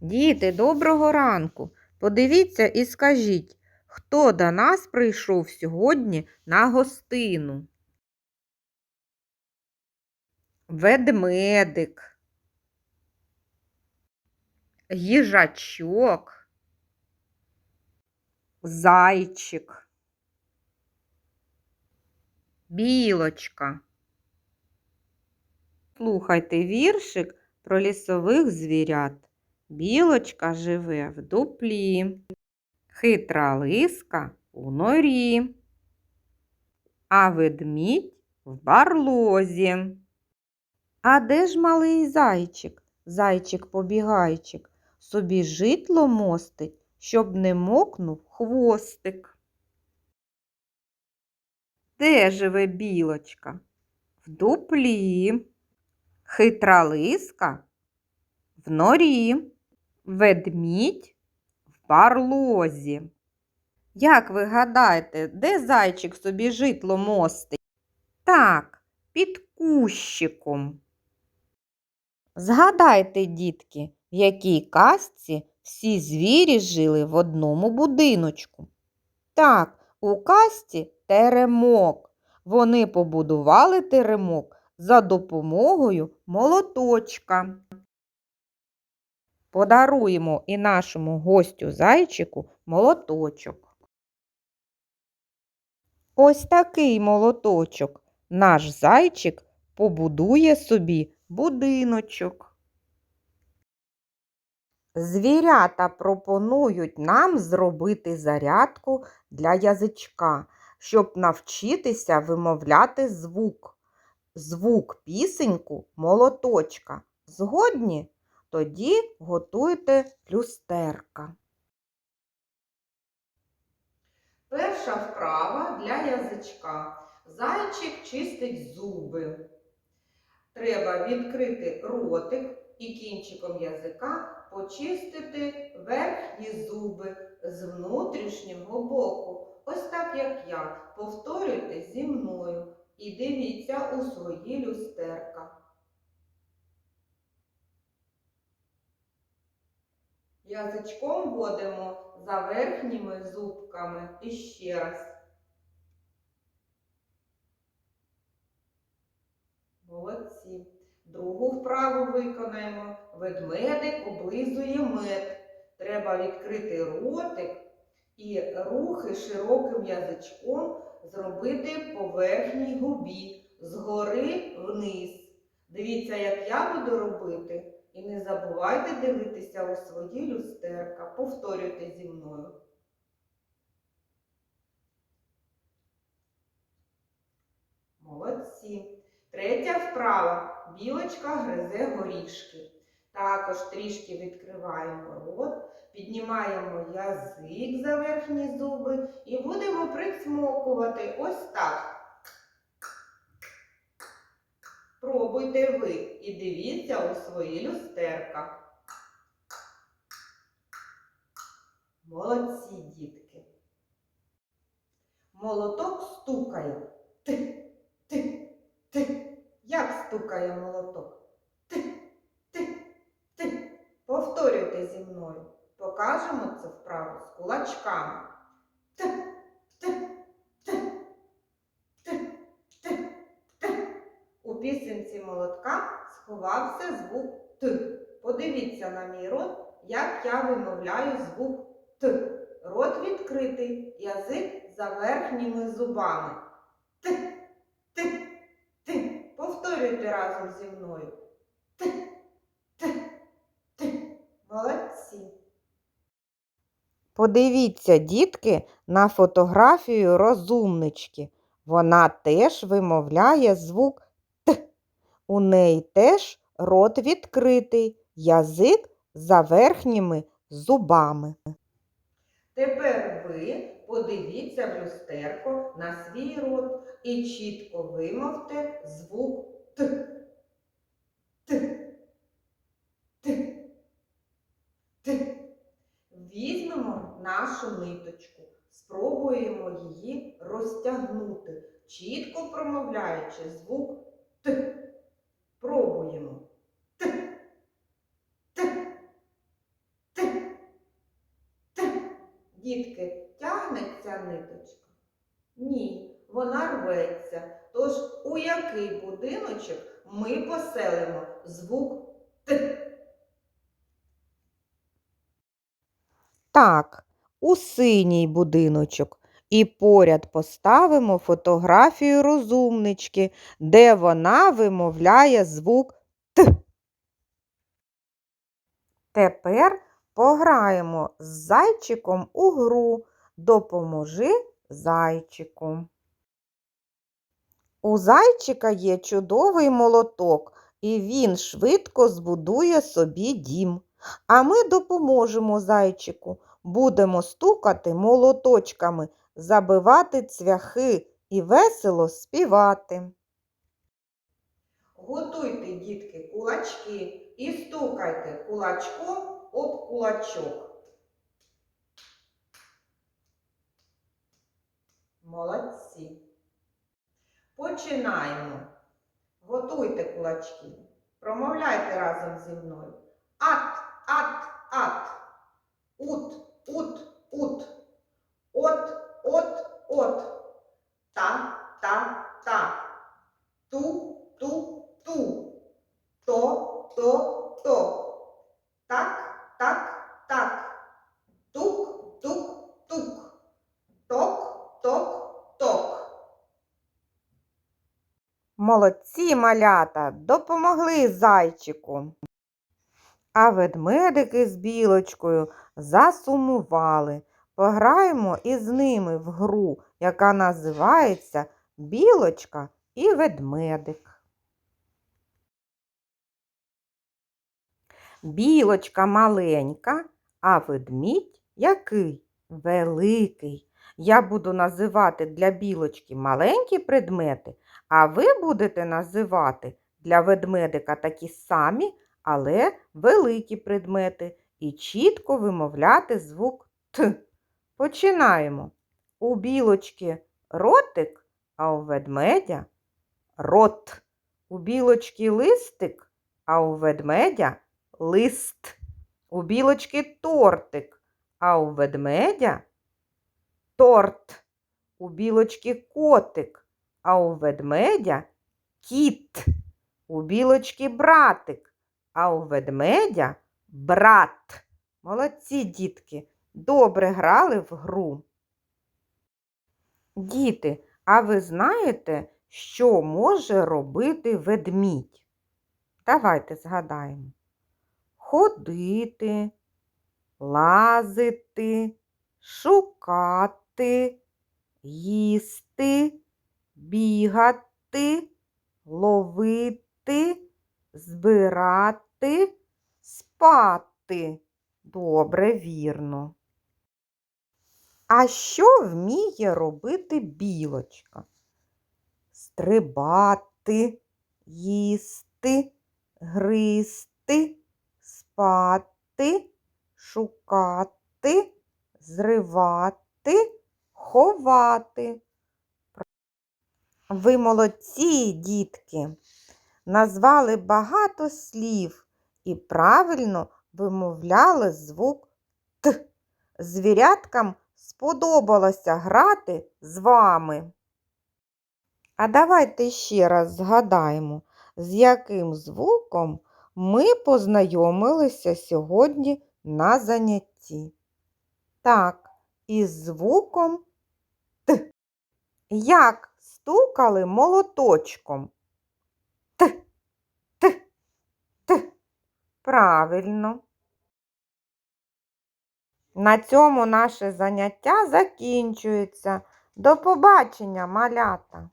Діти, доброго ранку. Подивіться і скажіть, хто до нас прийшов сьогодні на гостину? Ведмедик, їжачок, зайчик, білочка. Слухайте віршик про лісових звірят. Білочка живе в дуплі, хитра лиска у норі, а ведмідь в барлозі. А де ж малий зайчик, зайчик-побігайчик, собі житло мостить, щоб не мокнув хвостик. Де живе білочка? В дуплі, хитра лиска в норі, ведмідь в барлозі. Як ви гадаєте, де зайчик собі житло мостить? Так, під кущиком. Згадайте, дітки, в якій казці всі звірі жили в одному будиночку. Так, у казці теремок. Вони побудували теремок за допомогою молоточка. Подаруємо і нашому гостю зайчику молоточок. Ось такий молоточок наш зайчик побудує собі будиночок. Звірята пропонують нам зробити зарядку для язичка, щоб навчитися вимовляти звук. Звук пісеньку молоточка. Згодні? Тоді готуйте люстерка. Перша вправа для язичка. Зайчик чистить зуби. Треба відкрити ротик і кінчиком язика почистити верхні зуби з внутрішнього боку. Ось так, як я. Повторюйте зі мною і дивіться у свої люстерка. Язичком вводимо за верхніми зубками і ще раз. Молодці. Другу вправу виконаємо. Ведмедик облизує мед. Треба відкрити ротик і рухи широким язичком зробити по верхній губі згори вниз. Дивіться, як я буду робити. І не забувайте дивитися у свої люстерка. Повторюйте зі мною. Молодці. Третя вправа. Білочка гризе горішки. Також трішки відкриваємо рот, піднімаємо язик за верхні зуби і будемо присмокувати ось так. Пробуйте ви і дивіться у свої люстерка. Молодці дітки. Молоток стукає. Ти, ти, ти. Як стукає молоток? Ти, ти, ти. Повторюйте зі мною. Покажемо це вправу з кулачками. Ти, пісенці молотка сховався звук Т. Подивіться на мій рот, як я вимовляю звук Т. Рот відкритий, язик за верхніми зубами. Т, Т, Т. Повторюйте разом зі мною. Т, Т, Т. Молодці. Подивіться, дітки, на фотографію розумнички. Вона теж вимовляє звук. У неї теж рот відкритий, язик за верхніми зубами. Тепер ви подивіться в люстерко на свій рот і чітко вимовте звук Т. Т. Т. Т. Візьмемо нашу ниточку, спробуємо її розтягнути, чітко промовляючи звук Т пробуємо. Т. Т. Т. Т. Дітки, тягнеться ниточка? Ні, вона рветься. Тож у який будиночок ми поселимо звук Т. Так, у синій будиночок. І поряд поставимо фотографію розумнички, де вона вимовляє звук Т. Тепер пограємо з зайчиком у гру. Допоможи зайчику. У зайчика є чудовий молоток, і він швидко збудує собі дім. А ми допоможемо зайчику. Будемо стукати молоточками, забивати цвяхи і весело співати. Готуйте, дітки, кулачки і стукайте кулачком об кулачок. Молодці. Починаємо. Готуйте кулачки. Промовляйте разом зі мною. Та, та, та. Ту, ту, ту. То, то, то. Так, так, так. Тук, тук, тук. Ток, ток, ток. Молодці малята, допомогли зайчику. А ведмедики з білочкою засумували. Пограємо із ними в гру, яка називається Білочка і ведмедик. Білочка маленька, а ведмідь який? Великий. Я буду називати для білочки маленькі предмети, а ви будете називати для ведмедика такі самі, але великі предмети і чітко вимовляти звук Т. Починаємо. У білочки ротик, а у ведмедя рот. У білочки листик, а у ведмедя лист. У білочки тортик, а у ведмедя торт. У білочки котик, а у ведмедя кіт. У білочки братик, а у ведмедя брат. Молодці дітки, добре грали в гру. Діти, а ви знаєте, що може робити ведмідь? Давайте згадаємо. Ходити, лазити, шукати, їсти, бігати, ловити, збирати, спати. Добре, вірно. А що вміє робити білочка? Стрибати, їсти, гризти, спати, шукати, зривати, ховати. Ви молодці, дітки, назвали багато слів і правильно вимовляли звук Т. Звіряткам сподобалося грати з вами. А давайте ще раз згадаємо, з яким звуком ми познайомилися сьогодні на занятті. Так, із звуком Т. Як стукали молоточком? Т, Т, Т. Правильно. На цьому наше заняття закінчується. До побачення, малята!